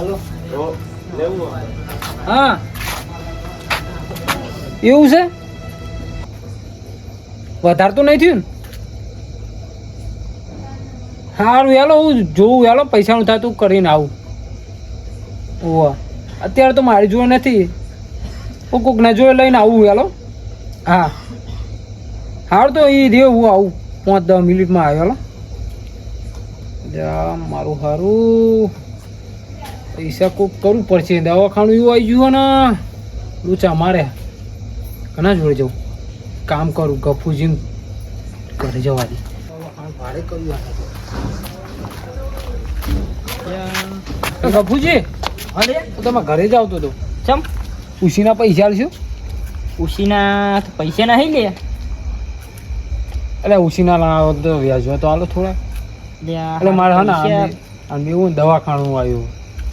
હાલો. હા. એવું છે? વધારે તો નહીં થયું ને? સારું હેલો, હું જોઉં યાલો પૈસાનું થાય તું કરીને આવું. ઓવા અત્યારે તો મારી જોડે નથી. હું કોકના જોડે લઈને આવું, હેલો. હા. હાર, તો એ રે હું આવું. પાંચ દસ મિનિટમાં આવ્યો, હેલો. જા, મારું સારું પૈસા કોક કરવું પડશે. દવાખાનું એવું આવી ગયું ને લૂચા મારે. ઘણા જોડે જવું કામ કરું ગફુજી ઘરે જવા દે. ભાડે કર્યું તો. ગફુજી અરે તો તમે ઘરે જાવ તો. હતો ચમ? ઉશીના પૈસા આલશું? ઉશીના તો પૈસા નહીં લે. એટલે ઉશીના લાવો તો વ્યાજો તો હાલો થોડા. એટલે મારે હા ને આમે એવું દવાખાનું આવ્યું.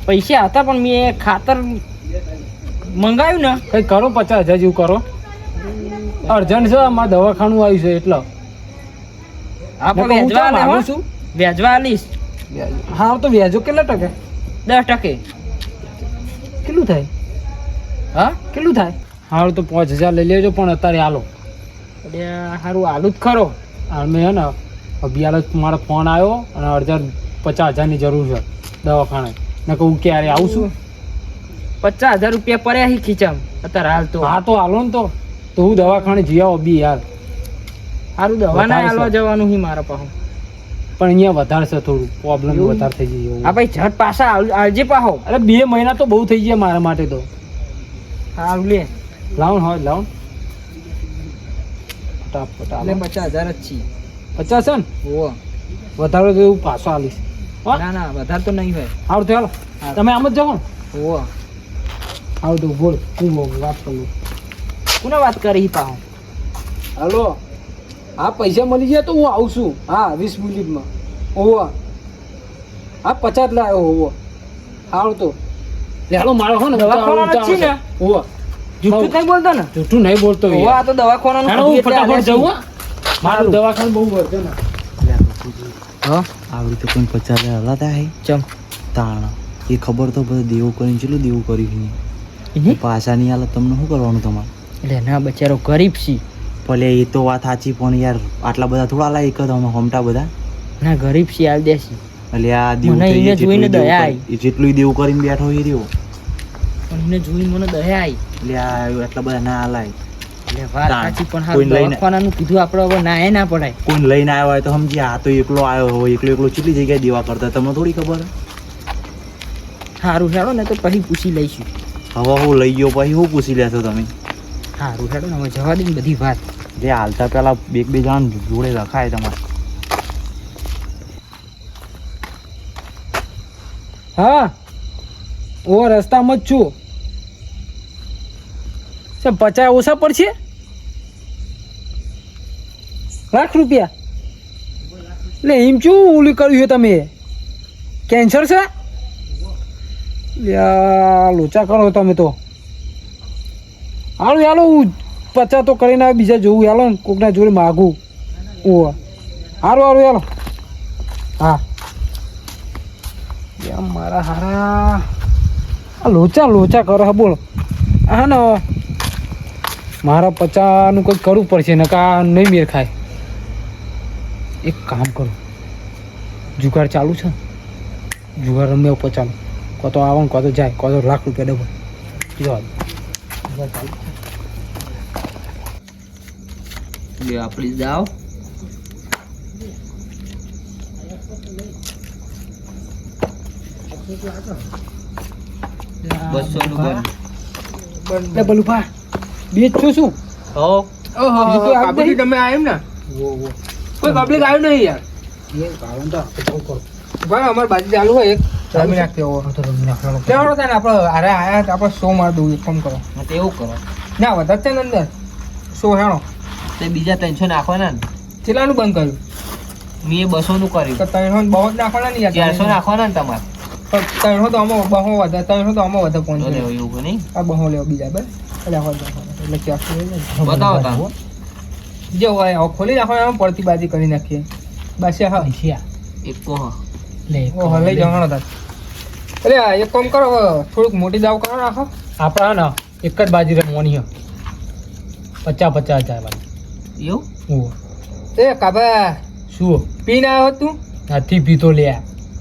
પૈસા હતા પણ મેં ખાતર મંગાવ્યું ને કઈ કરો પચાસ હજાર જેવું કરો. અર્જન્ટ છે અમારે દવાખાનું આવ્યું છે એટલે. આપણે છું? વેચવા આલીશ. હા તો વ્યાજો કેટલા ટકે? દસ ટકે. કેટલું થાય? હા? કેટલું થાય? હારું તો પાંચ હજાર લઈ લેજો પણ અત્યારે હાલો. અલ્યા, હારું આલુ જ ખરો. મેં હે ને અભિયાલ મારો ફોન આવ્યો અને અડધા પચાસ હજારની જરૂર છે દવાખાને. ને કહું ક્યારે આવું છું? પચાસ હજાર રૂપિયા પડ્યા હી ખીચામ. અત્યારે હાલ તો. હા તો હાલો ને તો. તો હું દવાખાને જઈ આવો બી યાર હારું દવા ના હાલવા. જવાનું હી મારા પાસે પણ અહીંયા વધારે છે થોડું. પ્રોબ્લેમ વધારે થઈ જાય હા ભાઈ ઝટ પાછા આવજે પાહો. અરે બે મહિના તો બહુ થઈ ગયા મારા માટે તો. સારું લે. લાવ હોય લાવ ફટાફટ પચાસ હજાર જ છીએ પચાસ છે ને? વધારો તો એવું પાછો આલીશ? ના ના વધારે તો નહીં હોય. સારું ચાલો તમે આમ જ જાઓ ને. ઓવો આવું બોલ હું વાત કરું. કોને વાત કરી પાહો? હાલો. હા પૈસા મળી ગયા તો હું આવું છું. હા વીસ મિનિટમાં. ઓવો હા પચાસ લાવ્યો હોવો. આવડતો તો. લે મારો હો ને દવાખાનાનો જ છે ને? ઓવો જૂઠું કઈ બોલતો ને? જૂઠું નહીં બોલતો આ તો એટલે ફટાફટ જવું મારું દવાખાનું બહુ વર્તે ને. હા? આવડી તો કોઈ પચાસ હજાર હલાતા હે? ચમ તાણ. એ ખબર તો બધા દેવું કરીને ચેટલું દેવું કર્યું એને પાછા નહીં હાલે તમને શું કરવાનું તમારે? એટલે ના બચારો ગરીબ છી. ભલે એ તો વાત સાચી પણ યાર આટલા બધા થોડા લાય એક તમે હમટા બધા. ના ગરીબ છે આલ દેસી એટલે આ દેવું મને જોઈને દયા આવી. જેટલું દેવું કરીને બેઠો એ રહ્યો. પણ એને જોઈને મને દયા આવી. એટલે આ આટલા બધા ના હલાય. એટલે વાત તાણ. સાચી પણ કોઈને હારું લઈને- દવાખાનાનું કીધું આપણે હવે ના એ ના પડાય. કોઈને લઈને આવ્યો હોય તો સમજી આ તો એકલો આવ્યો હોય એકલો એકલો કેટલી જગ્યાએ દેવા કરતા? તમને થોડી ખબર? સારું હેડો ને તો પછી પૂછી લઈશું. હવે હું લઈ ગયો પછી શું પૂછી લેશો તમે? સારું હેડો ને હવે જવા દે બધી વાત. જે હાલતા પેલા બે બે જણ જોડે રખાય તમારે. હા ઓ રસ્તામાં જ છું. છે પચાસ ઓછા પડશે? લાખ રૂપિયા? એટલે એમ શું ઓલું કર્યું છે તમે? કેન્સર છે? લોચા કરો તમે તો. હાલો હાલો, હું પચાસ તો કરીને આવે બીજા જોવું હાલો ને કોકના જોડે માગું. ઓ હારું હારું હાલો. હા. યા મારા હારા. આ લોચા લોચા કરો બોલો. હા ને મારા પચાનું કંઈક કરવું પડશે નકા નહીં મેર ખાય. એક કામ કરું. જુગાર ચાલુ છે. જુગાર રમ્યો પચાનું કો તો આવે ને કો તો જાય કો તો લાખ રૂપિયા ડબલ. જવા બે આપણી જાઓ. બસો નું બંધ ડબલ બલુભા બે છું શું? હો. આવ્યું તમે આવ્યું ને? કોઈ પબ્લિક આવ્યું નહીં યાર. શું? ભાઈ અમારી બાજુ ચાલુ હોય એક. રમી નાખતી. કેવાડો થાય ને આપણે અરે આયા આપણે સો માર દઉં એક ફોન કરો. તો એવું કરો. ના વધારે છે ને અંદર. સો હેણો. તે બીજા ત્રણસો નાખવાના ને? કેટલાનું બંધ કર્યું? મેં બસો નું કર્યું. તો ત્રણસો બહુ જ નાખવાના ને યાર ચારસો નાખવાના ને તમારે? પણ ત્રણસો તો આમાં બહુ વધારે ત્રણસો તો આમાં વધારે પહોંચે લેવો એવું નહીં? આ બહો લેવો બીજા બસ એટલે. એટલે લઈ બતાવો તા જો હોય ખોલી નાખવાનો એમ પડતી બાજી કરી નાખીએ. બસ હા. પૈસા. એક કહો લે ઓ લઈ જવાનો તા અરે એક કામ કરો થોડુંક મોટી દાવ કરો રાખો આપણા ના એક જ બાજી રમવાની પચાસ પચાસ હજાર વાળી. એવું? ઓ. એ કાબા. શું? પી ના આવ્યો તું? નથી પીતો લે.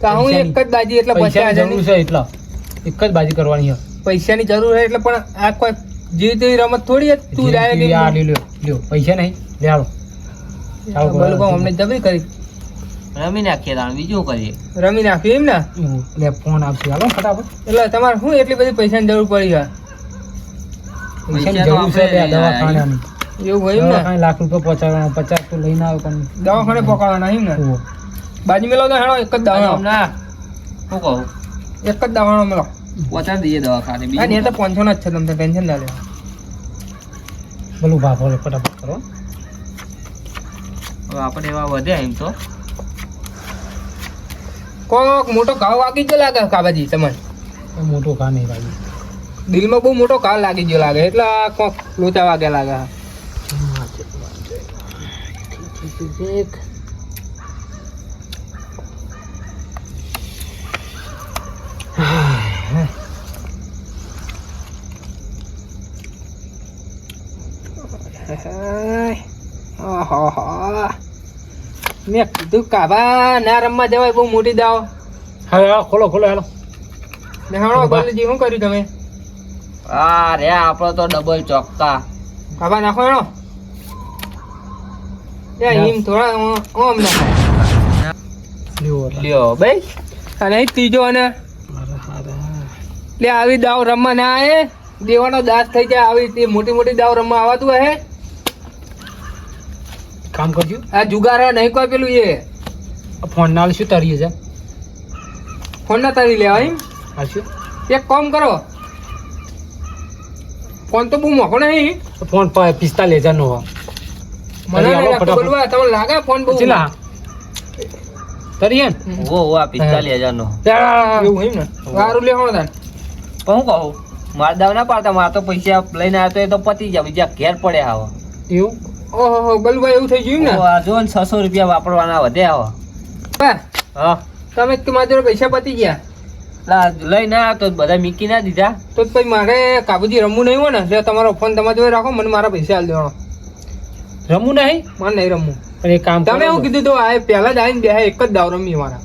તો હું એક જ બાજી એટલે પચાસ જરૂર છે એટલે. એક જ બાજી કરવાની છે પૈસાની જરૂર છે એટલે પણ આ કોઈ જેવી તેવી રમત થોડી તું જાય જે આ લ્યો લ્યો લ્યો પૈસા નહીં લે આવો ચાલો કરો. બલબા અમને જબરી કરી. રમી નાખીએ તાણ બીજું કરીએ. રમી નાખીએ એમ ને? લે ફોન આપશે. હાલો ફટાફટ. એટલે તમારે શું એટલી બધી પૈસાની જરૂર પડી પૈસાની તો જરૂર છે દવાખાનાની. એવું હોય ને? લાખ રૂપિયા પહોંચાડવાના પચાસ તો લઈને આવે પણ. દવાખાને પકડવાના એમ ને. બાજી મેલો તો હેણો એક જ દવાનો ના શું કહું? એક જ દવાનો મેલો પહોંચાડી દઈએ દવાખાને આ ને તો પાંચસો ના જ છે તમને ટેન્શન ના લે. બોલું ભાભો લે ફટાફટ કરો. હવે આપણે એવા વધે એમ તો. કોક મોટો ઘાવ વાગી ગયો લાગે કાબાજી તમને? મોટો ઘા નહીં લાગે. દિલમાં બહુ મોટો ઘા લાગી ગયો લાગે એટલે કોક લોચા વાગ્યા લાગે. આહાહા. મેં કીધું કાબા ના રમવા જવાય બહુ મોટી દાવ. હવે હાલો ખોલો ખોલો હાલો. ને હાણો ઊભા. ગોલજી શું કર્યું તમે? આ રે આપણો તો ડબલ ચોક્કા કાબા નાખો હેણો એ હિમ થોડા ઓમ- ઓમ નાખો. લ્યો ભાઈ. અને ત્રીજો અને. એટલે આવી દાવ રમવા ના આવે. દેવાનો દાસ થઈ જાય આવી તે મોટી મોટી દાવ રમવા આવતું હે. કામ કરજો. આ જુગારા નહીં કોઈ પેલું એ. ફોન ના શું તરીએ છે ફોન ના તારી લેવા એમ? હાલશું એક કામ કરો. ફોન તો બહુ મોકો નહીં. ફોન પિસ્તાલીસ હજાર નો મને. બોલવા. તમને લાગે ફોન બહુ? ચેલા તરીએ ઓ ઓ આ પિસ્તાલીસ હજાર નો એવું હોય ને? સારું લેવાનો તાન હું કહું? મારા દાવ ના પાડતા. મારા તો પૈસા લઈને આવ્યો તો એ તો પતી જાય. બીજા ઘેર પડ્યા આવો એવું? ઓહો બલભાઈ એવું થઈ ગયું ને? જો ને છસો રૂપિયા વાપરવાના વધે આવો. હા. તમે તમારા જોડે પૈસા પતી ગયા? લઈ ના તો બધા મીકી ના દીધા. તો પછી મારે કાબુજી રમવું નહીં હોય ને એટલે તમારો ફોન તમારા જોડે રાખો મને મારા પૈસા આલ દેવાનો. રમવું નહીં? મને નહીં રમવું. પણ એક કામ તમે એવું કીધું તો આ પહેલા જ આવીને બે એક જ દાવ રમી મારા.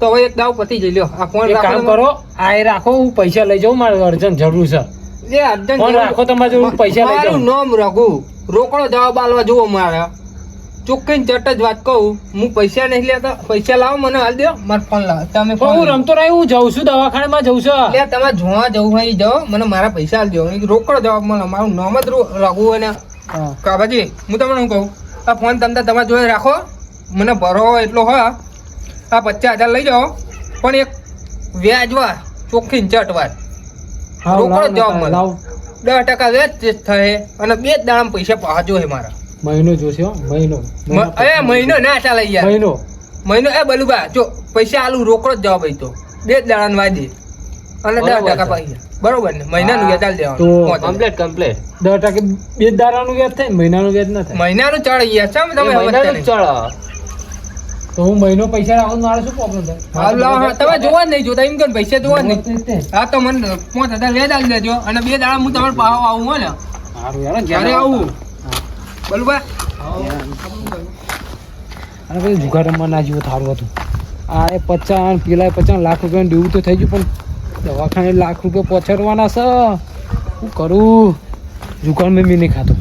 તો હવે એક દાવ પતી જઈ લ્યો આ ફોન કામ કરો આ રાખો હું પૈસા લઈ જાઉં મારે અર્જન્ટ જરૂર છે. જે અર્જન્ટ ફોન રાખો તમારે હું પૈસા લઈ મારું જાઉં. નામ રઘુ. રોકડો જવાબ આલવા જુઓ મારે. ચોખ્ખી ચટ જ વાત કહું. હું પૈસા નહીં લેતા. પૈસા લાવો મને હાલ દો. મારો ફોન લાવો. તમે હું રમતો રહ્યો હું જઉં છું દવાખાનામાં જઉં છું. એટલે તમે જોવા જવું હોય જાઓ. મને મારા પૈસા આલ દો. રોકડો જવાબ મળે. મારું નામ જ રઘુ અને હા. કાબાજી હું તમને શું કહું? આ ફોન તમે તમારા જોડે રાખો. મને ભરો એટલો હોય આ પચાસ હજાર લઈ જાઓ. પણ એક વ્યાજવા ચોખ્ખી ને ચટ વાત. હા, રોકડો જવાબ મળે. દસ ટકા વ્યાજ થાય અને બે જ દાડામાં પૈસા પહોંચો છે મારા. મહિનો જોશે મહિનો. એ મહિનો ના ચાલે યાર. મહિનો. મહિનો એ બલુબા જો પૈસા આલુ રોકડો જ જવાબ હોય તો બે જ દાડાનો વાયદે. અને દસ ટકા. પૈસા. બરોબર ને? મહિનાનું વ્યાજ આલી દેવાનું. કમ્પ્લીટ કમ્પ્લીટ દસ ટકા બે દાડાનું વ્યાજ થાય મહિનાનું વ્યાજ ના થાય? મહિનાનું ચડ યાર. તમે નહીં. તો હું મહિનો પૈસા રાખું મારે શું પ્રોબ્લેમ થાય? હા, હા, તમે જોવા નહીં જોતા એમ કે પૈસા જોવા નહીં. હા તો મને પાંચ હજાર વ્યાજ આવી દેજો અને બે દાડા હું તમારે પાહો આવું હોય ને. ક્યારે આવું. બલુબા અને પછી જુગાર રમવા ના જેવું થારું હતું. આ એ પચાસ પેલા પચાસ લાખ રૂપિયાનું દેવું તો થઈ ગયું પણ દવાખાને લાખ રૂપિયા પહોંચાડવાના છે. શું કરું? જુગાર મેં નહીં ખાતો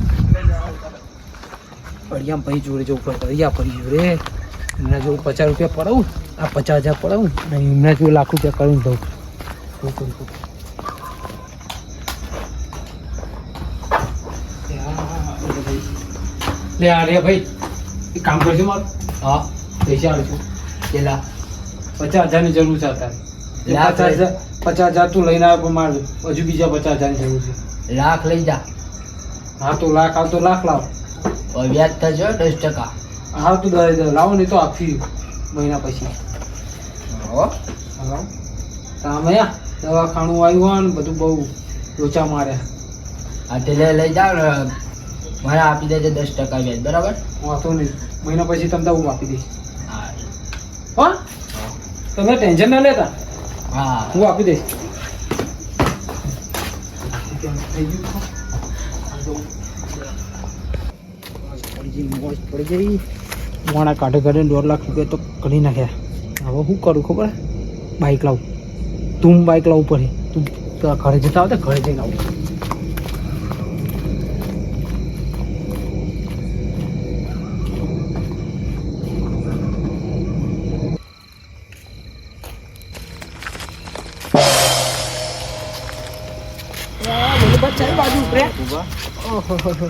ફળિયામાં પછી જોડે જવું પડે ફરી ગયું રે. એમના જેવું પચાસ રૂપિયા પડાવું આ પચાસ હજાર પડાવું અને એમના જેવું લાખ રૂપિયા દઉં. કરું કરું? લે આ રે ભાઈ. એક કામ કરજો મારું. હા. પૈસા આવજો પેલા પચાસ હજારની જરૂર છે અત્યારે. લાખ પચાસ હજાર પચાસ હજાર તું લઈને આવ્યો પણ મારે હજુ બીજા પચાસ હજારની જરૂર છે. લાખ લઈ જા. હા તો લાખ આવતો લાખ લાવ. વ્યાજ થશે દસ ટકા. હા તું લાવો નહીં તો આપી મહિના પછી. તમે દવાખાનું આવ્યું હોય ને બધું બહુ લોચા માર્યા આ ટેલે લઈ જાઓ ને. મને આપી દેજે દસ ટકા વ્યાજ બરાબર? વાંધો નહીં. મહિના પછી તમને હું આપી દઈશ. હા. તમે ટેન્શન ના લેતા. હા. હું આપી દઈશ. મોડા કાઢે કાઢીને દોઢ લાખ રૂપિયા તો કરી નાખ્યા. હવે શું કરું ખબર? બાઇક લાવું. તું બાઇક લાવવું પડે. તું તો ઘરે જતા આવતા ઘરે જઈને આવું.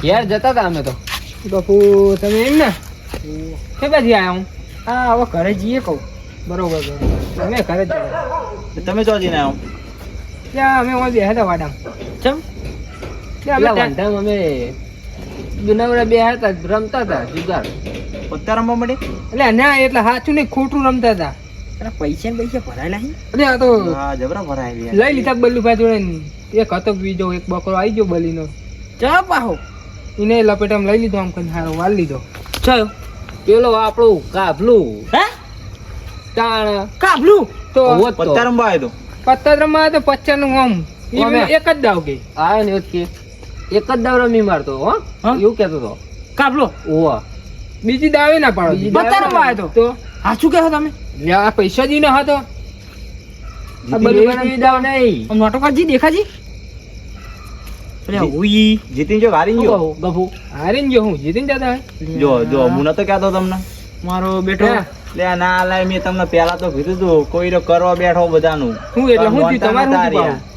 યાર જતા હતા અમે તો. બાપુ તમે એમ ને? કે બાજી આયા હું હા હવે ઘરે જઈએ કહું. બરોબર તમે ઘરે જ તમે ચો જઈને આવો. ત્યાં અમે ઓય હતા વાડામાં. ચમ? વાંધામાં અમે જુનાગઢ બે હતા રમતા હતા જુગાર. પત્તા રમવા મળે એટલે ના એટલે સાચું નહીં ખોટું રમતા હતા. પૈસા ને પૈસા આ તો જબરા ભરાય લઈ લીધા બલ્લુભાઈ જોડે એક હતો બીજો એક બકરો આવી ગયો બલીનો. ચા પાહો. એને લપેટામાં લઈ લીધો આમ કરીને હારો વાલ લીધો. ચયો પેલો આપણું કાભલું. હે? તાણ. કાબલું તો. પત્તા રમવા આવ્યો પત્તા રમવા તો પચ્ચા નું આમ એક જ દાવ કે આવ્યો ને કે. એક જ દાવ રમી મારતો હો. એવું કેતો તો. કાબલો ઓવા બીજી દાવે ના પાડો. પત્તા રમવા આવ્યો તો. હા શું કહો તમે? લે આ પૈસા જી ના હતો. આ બધું એવી એવી દાવ નહીં. મોટો નાટોકાજી દેખાજી. અરે ઉઈ જો હારી ગયો. ગભુ. હારીને ગયો હું જીતીને જતા જો જો હું નતો કહેતો તમને. મારો બેટો લે ના લાય મેં તમને પહેલા તો કીધું તું કોઈ કરવા બેઠો બધાનું. હું એટલે હું તમારું મોનતા શું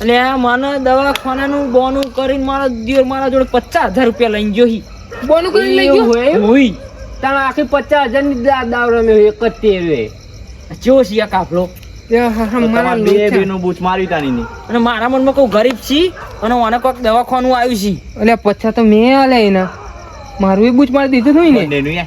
એટલે આ મને દવાખાનાનું બોનું કરીને મારા દિયર મારા જોડે પચાસ હજાર રૂપિયા લઈને બોનું લઈ ગયો? હોય? આખી પચાસ હજારની દાવ રમ્યો એક જ ચેવો છે કાફલો એ હા, હા, તો મારા તમારે બે લોચા. બેનું બૂચ મારી તાની ની અને મારા મનમાં કહું ગરીબ છી અને મને કોઈક દવાખાનું આવ્યું છે. અલ્યા પચ્ચા તો મેં આલે એના. મારું એ બૂચ મારી દીધું હતું ને?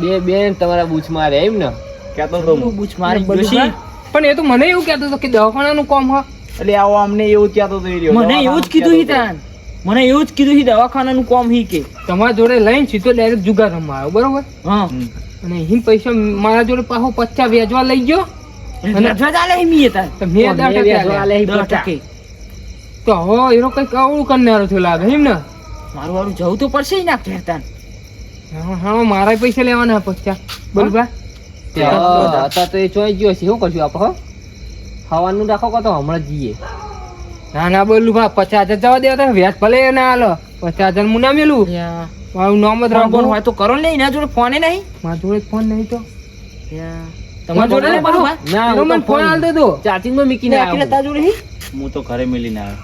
બે બેન તમારા બૂચ મારે એમ ને? કહેતો તો બૂચ મારી? બધું ગયો હા. પણ એ તો મને એવું કહેતો હતો કે દવાખાનાનું કોમ હા. એટલે આવો અમને એવું જ કહેતો તો એ છે રહ્યો. મને એવું જ કીધું હી તાન. મને એવું જ કીધું હી દવાખાનાનું કોમ હી કે. તમારા જોડે લઈને સીધો ડાયરેક્ટ જુગાર રમવા આવ્યો બરોબર? હા. હમ. અને હિમ પૈસા મારા જોડે પાછો પચાસ વેચવા લઈ ગયો. અને રજવા ચાલે હી મીએ તાન તો મેં દસ ટકે વેચવા આલ્યા. આલે હી દસ પચાસ. ટકે તો હવે એનો કંઈક અવળું કરનારો થયો લાગે એમ ને? મારું વાળું જવું તો પડશે ના ઘેર હા હા મારા પૈસા લેવાના પચ્ચા બરોબર હતા તો એ ચોઈ ગયો છે. શું કરશું આપણે હો? રાખો કો તો હમણાં જઈએ. ના ના બોલું ભા. પચાસ હજાર જવા દેવા તા વ્યાજ ભલે ના હાલો પચાસ હજાર હું ના મેલું. મારું નામ જ રાખો. હોય તો કરો ને એના જોડે ફોને નહીં. મારા જોડે ફોન નહીં તો. તમારા જોડે ના હું મને ફોન મૂકીને ને અકીલે આવ્યો જોડે હી હું તો ઘરે મેલીને આવ્યો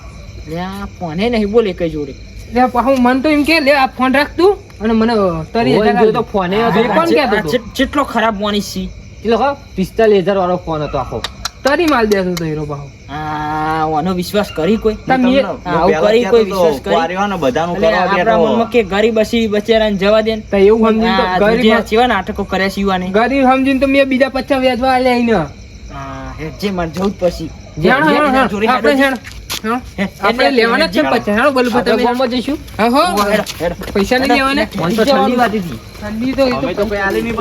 લ્યા ફોને નહીં બોલે કઈ જોડે. લે પાછું મન તો એમ કે લે આ ફોન રાખ તું અને મને તરી હજાર જો તો ફોને કોણ ખરાબ મોનીસ છી? કેટલો પિસ્તાલીસ હજાર વાળો ફોન હતો આખો. તરી માલ દેતો હીરો પાછો આ આનો વિશ્વાસ કરી કોઈ? તમે આવું કરી કોઈ વિશ્વાસ કરી? બધાનું આપણા મનમાં કે ગરીબ હસી બચારાને જવા દે તો એવું સમજીને તો ગરીબ નાટકો કર્યા છે ગરીબ સમજીને તો મેં બીજા પચાસ વ્યાજવા આલ્યા એને હા, હેડજે મારે જવું પછી. આપણે લેવાના છે પચાસ બોલું તમે ગામમાં જઈશું? હા હો. પૈસા નહીં લેવાના? ઠંડી વાતી હતી ઠંડી તો એ તો તો કોઈ આલી નહીં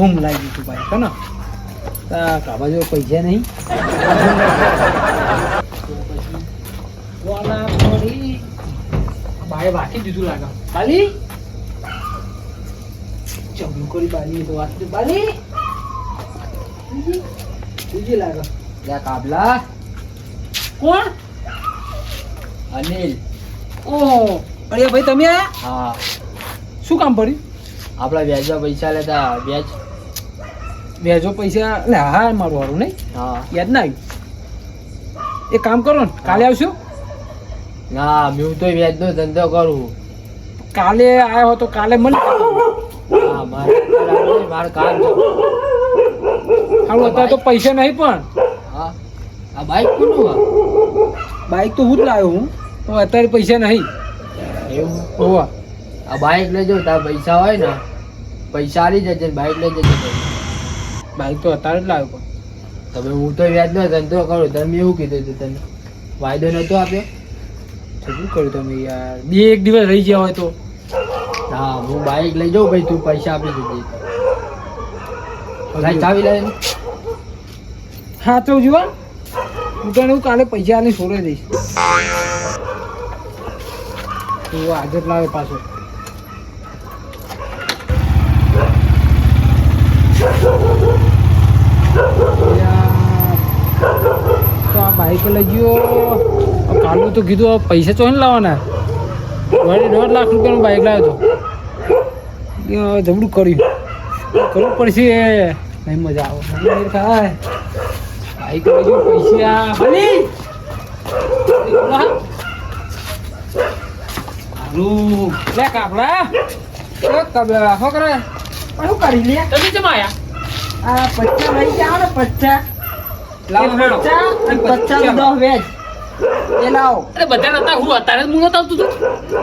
ધૂમ લાગી તું ભાઈ કનો કાબા જો પૈસા નહીં. ભાઈ બાકી દીધું લાગે. બાલી? ચમનું કરી બાલી તો વાત બાલી? બીજી લાગે. લે કાબલા. કોણ? અનિલ. ઓહો અરે ભાઈ તમે આયા? હા. શું કામ પડ્યું? આપણા વ્યાજમાં પૈસા લેતા વ્યાજ વેજો પૈસા. લે હા મારું વાળું નહીં? હા. યાદ ના આવ્યું એક કામ કરો ને કાલે આવશો? ના હું તો વ્યાજનો ધંધો કરું. કાલે આવ્યો હતો તો કાલે મને. હા મારે મારે કામ છે. અત્યારે તો પૈસા નહીં પણ. હા. આ બાઈક કોનું બાઈક તો હું જ લાવ્યો હું તો અત્યારે પૈસા નહીં. એવું? હોવા. આ બાઈક લેજો તાર પૈસા હોય ને પૈસા આવી જજે બાઈક લઈ જજે. બાઈક તો અત્યારે જ લાવ્યો પણ. તમે હું તો વ્યાજનો ધંધો કરું તમે એવું કીધું હતું તને. વાયદો નહોતો આપ્યો? શું કર્યું તમે યાર? બે એક દિવસ રહી ગયા હોય તો. હા હું બાઈક લઈ જાઉં ભાઈ. તું પૈસા આપી દીધી લાઈ ચાવી લાય હા તો જુઓ. હું તને હું કાલે પૈસા આને છોડી દઈશ. તું આજે જ લાવે પાછો. બાઈક લઈ ગયો. કાલુ તો કીધું પૈસા ચોઈને લાવવાના? વળી દોઢ લાખ રૂપિયાનું બાઈક લાવ્યો તો. જબડું કર્યું. કરવું પડશે. નહીં મજા આવે. થાય. ખાય લઈ ગયો પૈસા. ભલી હારું. લે કાપડા. કબલા શું કરે? શું કરી લે તમે જમાયા આ પચ્ચા લઈ જાઓ ને પચ્ચા. લાવો હેડો અને દસ વેજ. એ લાવો. અરે બધા નતા હું અત્યારે હું નતા આવતું તું.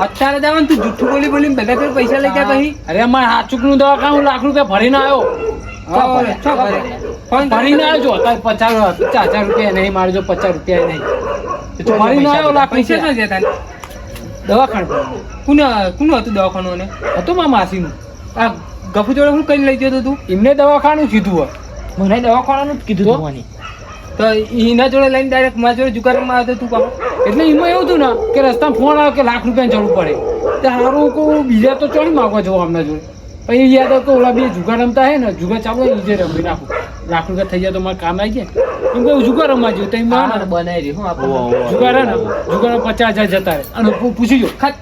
અત્યારે જવાનું તું જુઠ્ઠું બોલી બધા પૈસા લઈ ગયા પછી? અરે મારે હાચુકનું દવાખાનું હું લાખ રૂપિયા ભરીને આવ્યો. ભરીને પચાસ પચાસ હજાર રૂપિયા નહીં મારે જો પચાસ રૂપિયા નહીં. તો ભરીને આવ્યો લાખ પૈસા ક્યાં જતા દવાખાનું કોને કોનું હતું દવાખાનું અને હતું મારા માસીનું. આ ગફુ જોડે હું કઈ લઈ જતો તું? એમને દવાખાનું કીધું હોય. મને દવાખાનાનું જ કીધું તો? એના જોડે લઈને ડાયરેક્ટ મારા જોડે જુગારમાં આવ્યો તું કામ એટલે એમાં એવું હતું ને કે રસ્તામાં ફોન આવે કે લાખ રૂપિયાની જરૂર પડે. તો સારું કહું બીજા તો ચોડી માગવા જવું આમના જોડે. પછી યાદ આવતો ઓલા બે જુગાર રમતા હે ને જુગાર ચાલુ હોય ઈજે રમી નાખું. લાખ રૂપિયા થઈ જાય તો મારે કામ આવી જાય એમ કહું જુગાર રમવા જોઈએ તો એમાં બનાવી હું. જુગાર હે ને જુગાર પચાસ હજાર જતા રહે. અને પૂછી જો. ખાત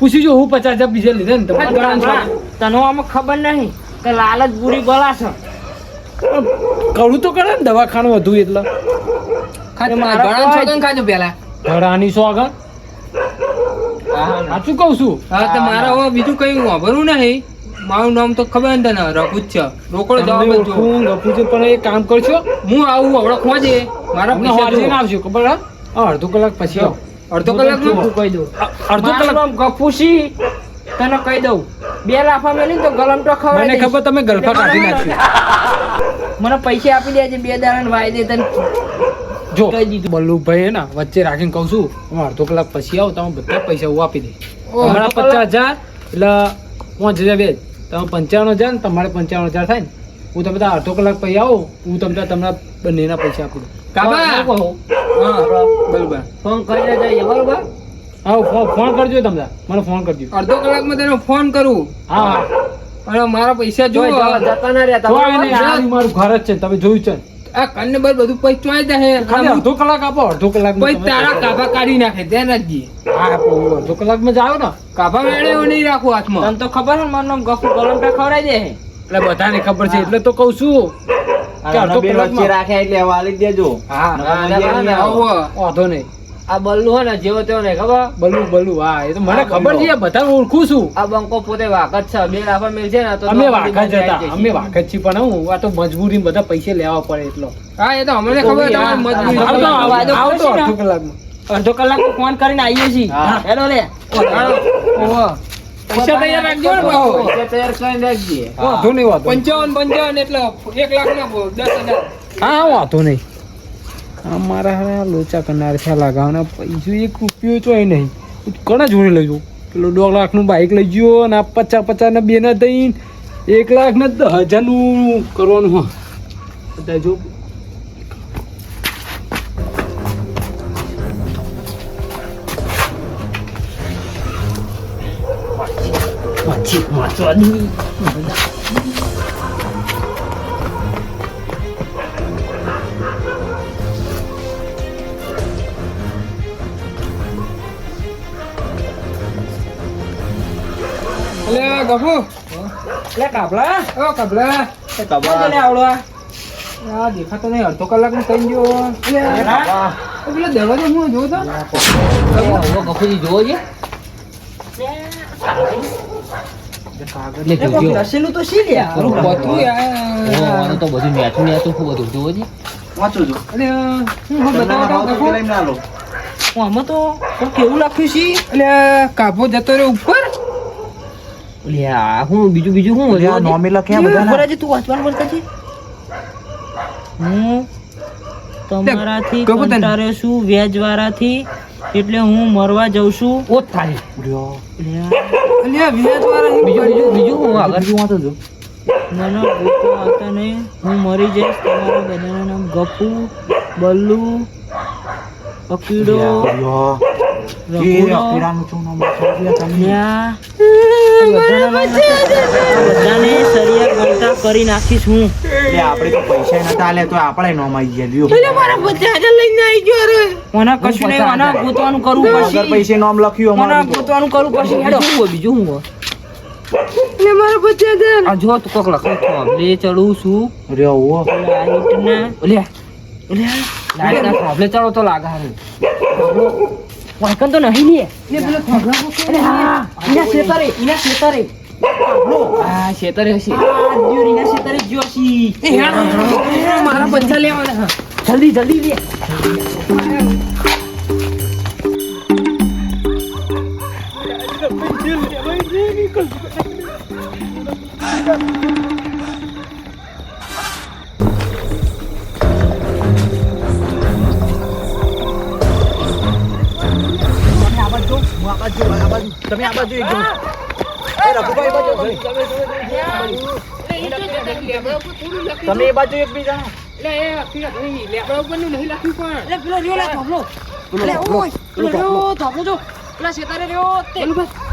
પૂછી જો હું પચાસ હજાર બીજા લીધે ને તમે તને આમાં ખબર નહીં કે લાલચ બુરી બલા છે કરું તો કરે ને દવાખાનું હતું એટલે. પેલા. ઘરાની સો આગળ? સાચું કહું છું? હા તો મારે હવે બીજું કઈ વાપરવું નહીં. મારું નામ તો ખબર ને તને રઘુ છે. રોકડો જવાબ હું છું પણ એક કામ કરશો હું આવું હવડો ખોજે મારા પૈસા જુઓ. આવજો ખબર હા? અડધો કલાક પછી આવો. અડધો કલાક કહી દઉં. અડધો કલાક? ગફુસી. તને કહી દઉં. બે લાફા મેલી તો ગલમ તો ખવડાવી મને ખબર તમે ગલફા કાઢી નાખી. મને પૈસા આપી દેજે બે દાડા વાયદે તને. જો. બલ્લુભાઈ હે ને વચ્ચે રાખીને કહું છું હું અડધો કલાક પછી આવો તમે બધા પૈસા હું આપી અડધો કલાક? પચાસ હજાર એટલે પાંચ હજાર બે. તમે પંચાવન હજાર ને તમારે પંચાવન હજાર થાય ને. હું તમે બધા અડધો કલાક પછી આવો હું તમને તમારા બંનેના પૈસા આપી. દઉં કાકા! હા બરોબર ફોન કરી જઈએ બરોબર? હા ફોન ફોન કરજો તમને. મને ફોન કરજો. અડધો કલાકમાં તને ફોન કરું. હા અને મારા પૈસા જો જોઈ જતા ના રહ્યા આ મારું ઘર જ છે તમે જોયું છે. આ કન્ને બર બધું પૈસા ચોઈ જાય ખાલી અડધો કલાક આપો અડધો કલાક પછી તારા કાભા કાઢી નાખે ધ્યાન રાખજે. હા અડધો કલાકમાં જાઓ ને. કાભા એવું નહીં રાખું હાથમાં. તને તો ખબર છે ને મારું નામ ગફુ ગલમ તો ખવડાવી દે એટલે બધાને ખબર છે એટલે તો કઉ છું. કે અડધો કલાક રાખે રાખ્યા એટલે વાલી દેજો. હા. વાંધો નહીં. આ બલ્લુ હે ને જેવો તેવો નહીં ખબર? બલ્લુ બલ્લુ હા એ તો મને ખબર. છે બધા ઓળખું છું. આ બંકો પોતે વાકત છે બે લાફા મેલ છે ને તો અમે વાકત જ હતા અમે વાકત છીએ પણ હું આ તો મજબૂરી બધા પૈસે લેવા પડે એટલો. હા એ તો અમને ખબર તમારી મજબૂરી આવતો અડધો કલાકમાં અડધો કલાક ફોન કરીને આવીએ છીએ. હેલો લે. ઓહો. પૈસા તૈયાર રાખજો ને ભાવ પૈસા તૈયાર કરીને રાખજે. વાંધો નહીં વાંધો પંચાવન પંચાવન એટલે એક લાખ ના દસ હજાર. હા વાંધો નહીં. અમારા હારા લોચા કરનાર છે અને પૈસો એક રૂપિયો ચોય નહીં. કોને જોડે લઈ જાઉં? પેલો દોઢ લાખનું બાઇક લઈ ગયો અને આ પચાસ પચાસ ને બે ના દઈને એક દસ હજારનું કરવાનું હા બધા જો. પછી વાંચવાની ગફુ લે ઓ કબલા. ક્યાં લે આવડો આ? દેખાતો નહીં અડધો કલાકનું થઈ ગયો. હા? એ પેલો દરવાજો હું જોઉં તો હવે જોવો છે? લસેલું તો શી લે? યાર. તો બધું નેચું નેચું ખૂબ બધું જોવો છે? વાંચો છો એટલે હું બતાવો તો. આમાં કોક લખ્યું છે એટલે કાભો જતો રહ્યો ઉપર? હું બીજું બીજું તું વાંચવાનું તમારાથી કંટાળ્યો છું એટલે હું મરવા જઉં છું. ઓ થાય લ્યો. અલ્યા વ્યાજવાળા બીજું બીજું બીજું હું આગળ? બીજું વાંચો છો. મને ભૂતો આવતા નહીં. હું મરી જઈશ તમારા બધાના નામ ગપુ બલ્લુ અકીડો. રઘુડો અકીડાનું શું નામ છે? લ્યા. બધાના લખો. સરિયા કરી નાખીશ હું. લે, આપણે તો પૈસા નતા આલે તો આપણે નોમ આવી ગયા. મને કશું નહીં મને ગોતવાનું કરવું વગર પડશે પૈસે નોમ લખ્યું મને અમારું તો. ગોતવાનું કરવું પડશે હેડો. બીજું હું બીજું હું આ જો તું કોક લખાય થોભલે ચડું છું. ઓ. લાઈટના ઓલ્યા ઓલ્યા લાઈટ ના ચડો તો લાગે વાયકન તો નહીં હા ઇના શેતરે ઇના શેતરે આ ખેતરે હશે. આ દ્યો ઇના શેતરે જોશી મારા પૈસા લેવાના જલ્દી જલ્દી લે. તમે આ બાજુ એકદમ. એ રઘુભાઈ બાજુ તમે. એ બાજુ એક બીજા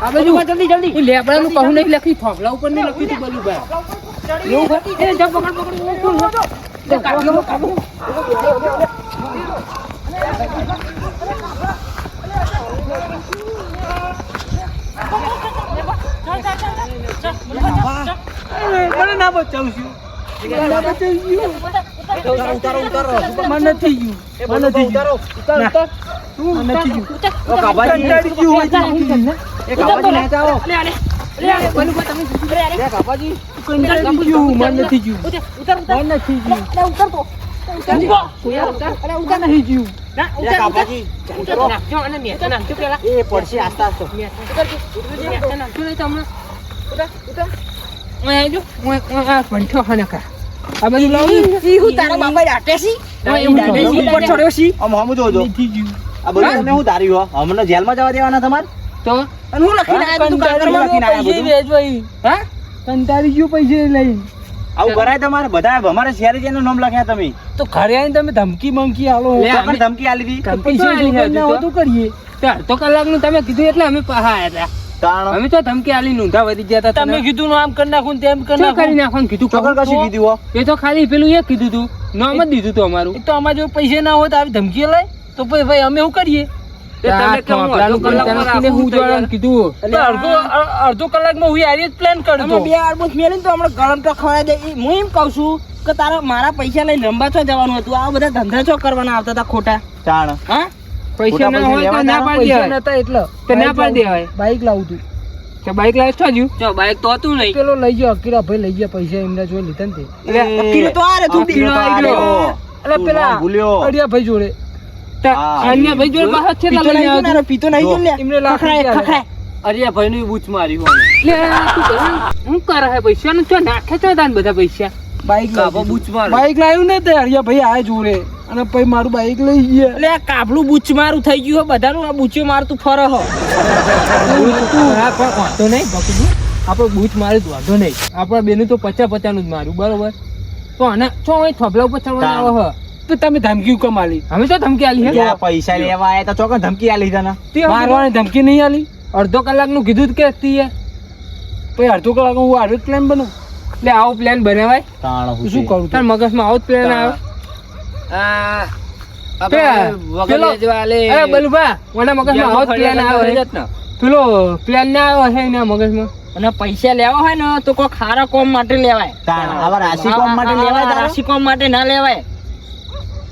આ બાજુ જલ્દી જલ્દી એ લેબડાનું કહું નહીં લખી થોભલા ઉપર નહીં લખ્યું તું બલુભાઈ બચાવું ના બચાવું છું ઉતારો ઉતારો મને નથી ગયું એ બધું તો ઉતાર ઉતાર તું નથી ગયું કંટાળી ગયું હોય એ કાભાજી ને જાઓ લે કાપાજી કંટાળી ગયું મને નથી ગયું મને નથી ગયું ઉતાર નહીં ગયું લે કાભાજી એ પડશે આસ્તે આસ્તે આ બધું લાવી આમ હમ જોજો આ બધું તમે હું તારી હો હમણાં જેલમાં જવા દેવાના તમારે તો હા, કંટાળી વેચવાઈ હા કંટાળી ગયું પૈસે લઈ આવું કરાય તમારે બધા અમારે શેરી જેનું નામ લખ્યા તમે. તો ઘરે આવીને તમે ધમકી મમકી આલો પણ ધમકી આલી હતી પૈસા ના હતું કરીએ. તો અડધો કલાકનું તમે કીધું એટલે અમે પાહા આવ્યા હતા અમે તો ધમકી આલી ઊંધા વધી ગયા હતા તમે કીધું આમ કરી નાખું તેમ કરી નાખું. કરી નાખું નાખવાનું કીધું ખબર કશું કીધું હો? એ તો ખાલી પેલું એ કીધું તું. નામ જ દીધું તું અમારું. તો અમારા જો પૈસા ના હોય તો આવી ધમકી લાય તો ભાઈ અમે શું કરીએ? અડધો કલાકમાં હું જોવાનું કીધું. એટલે અડધો અ- અડધો કલાકમાં હું યાર જ પ્લાન કરતો બે આડબોસ મેલીને તો હમણાં ગરમ તો ખવડાવી દે. હું એમ કહું છું કે તારા મારા પૈસા લઈને રંબા છો જવાનું હતું. આ બધા ધંધા છો કરવાના આવતા હતા ખોટા. તાણ હા? પૈસા ના હોય તો ના પાડી દેવાય. નતા એટલે. તો ના પાડી દેવાય. બાઈક લાવું તું. બાઈક લાવે છો જ્યું જો બાઈક તો હતું નહીં. પેલો લઈ ગયો અકીરા ભાઈ લઈ ગયા પૈસા એમને જોઈ લીધા ને તે. અકીરો તો આ રે તું અકીરો આવી ગયો. એટલે પેલા ભૂલ્યો. અડિયા ભાઈ જોડે. અન્ય ભાઈ જોડે પાછા છેલ્લા પીતો આવ્યો પીતો નહીં ગયો ને. એમને લાખ ખખડાય, અરે ભાઈ નું બૂચ માર્યું લે હું કરે? હે. પૈસા? નું ચો નાખે છો તાન બધા પૈસા? બાઈક કાપો બૂચ માર બાઈક લાવ્યું ને તે હરિયા ભાઈ આ જોડે. અને પછી મારું બાઈક લઈ ગયા. એટલે આ કાબલું બૂચ મારું થઈ ગયું બધાનું આ બૂચો મારતું ફર હો. તું નહીં પકડું આપણે બૂચ મારી તો વાંધો નહીં. આપણા બેનું તો પચાસનું જ માર્યું બરોબર? તો આને ચો અહીં થોભલા ઉપર ચડવા આવે હ તો તમે ધમકી કેમ આલી અમે તો ધમકી આલી હે પૈસા લેવા આયા? તો ચોકન ધમકી આલી તને તે મારવાની ધમકી નહીં આલી અડધો કલાકનું કીધું કે તીએ પછી અડધો કલાક હું આડો પ્લાન બનાવું. એટલે આવો પ્લાન બનાવાય. શું કરું? તાર મગજમાં આવો પ્લાન આવો. પ્લાન આવે પેલો પ્લાન ના આવ્યો છે એના મગજમાં. અને પૈસા લેવા હોય ને તો કોઈ ખારા કોમ માટે લેવાય. આવા રાશિ કોમ માટે લેવાય રાશિ કોમ માટે ના લેવાય.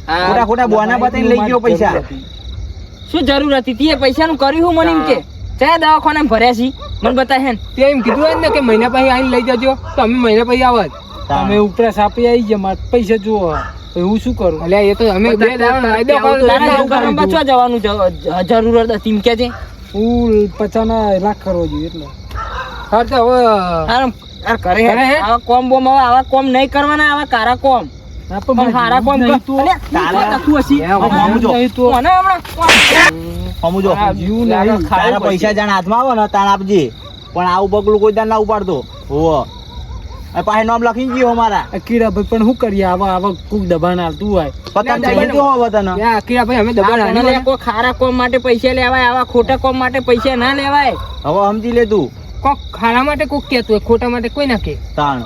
ખોટા ખોટા બોના બતાવીને લઈ ગયો પૈસા. શું જરૂર હતી? તે પૈસાનું કર્યું હું મને એમ કે? ચાય દવાખાને ભર્યા છી? મને બતાય હે તે એમ કીધું હોય ને કે મહિના પછી આવીને લઈ જજો. તો અમે મહિના પછી આવત. તમે ઉપરાસ આપી આવી ગયા મારે પૈસા જુઓ. હું શું કરું? એટલે એ તો અમે બે બચવા જવાનું જરૂરત હતી? એમ કે છે? હું પચાના લાખ કરવો જોઈએ એટલે. હા તો હવે કોમ બોમ હવે આવા કોમ નહીં કરવાના આવા કારા કોમ. ના, પણ હારા કોમ તો. તું. હમણાં? જીવ નહીં. તારા પૈસા જાણ હાથમાં આવે ને તાણ આપજે. પણ આવું પગલું કોઈ દાન ના ઉપાડતો. પાસે નામ લખી ગયો અમારા. કીડા ભાઈ પણ શું કરીએ? આવા આવા કોક દબાણ આવતું હોય. પતંગ ના, ચડી ગયો હવે તને. યા ભાઈ અમે દબાણ આ કોઈ ખારા કોમ માટે પૈસા લેવાય આવા ખોટા કોમ માટે પૈસા ના લેવાય. હવે સમજી લે તું. કોક માટે કોક કહેતું હોય ખોટા માટે કોઈ ના કે તાણ.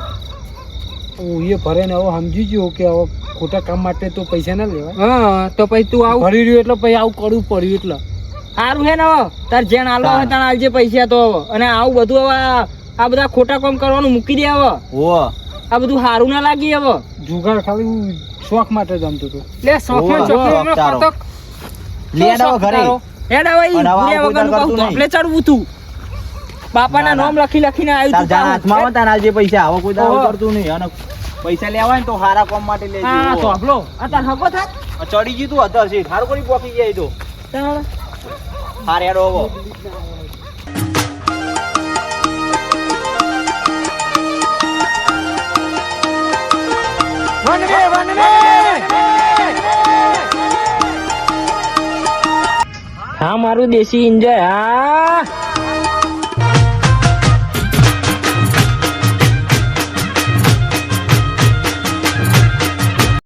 હું ભરે ને હવે સમજી ગયો કે હવે ખોટા કામ માટે તો પૈસા ના લેવાય. હા તો પછી તું આવું. ભરી રહ્યું એટલે પછી આવું કરવું પડ્યું એટલે. સારું હે ને હવે. તાર જેણ આલો હોય તાણ આવજે પૈસા તો હવે. અને આવું બધું હવે આ- બધા ખોટા કામ કરવાનું મૂકી દે હવે. હો આ બધું સારું ના લાગી હવે. જુગાર ખાલી શોખ માટે જમતો હતો. લે શોખ ઓહો, ચોકડી હમણાં લે આવો ઘરે. હેડ હવે ઈ આવું કોઈ કહું ધોપલે ચડવું તું. બાપાના. નામ લખી લખીને આવ્યું તાર તું હાથમાં આવે તાર આજે પૈસા આવો કોઈ દાવો કરતું નહીં. અને પૈસા લેવા હોય ને તો હારા કોમ માટે લેજો હા તો આપલો આ તાર હકો થા ચડી ગયું તું અત્યારે છે હારું કરી પોકી જાય તો. હાર હેડો હવે. હા મારું દેશી એન્જોય હા.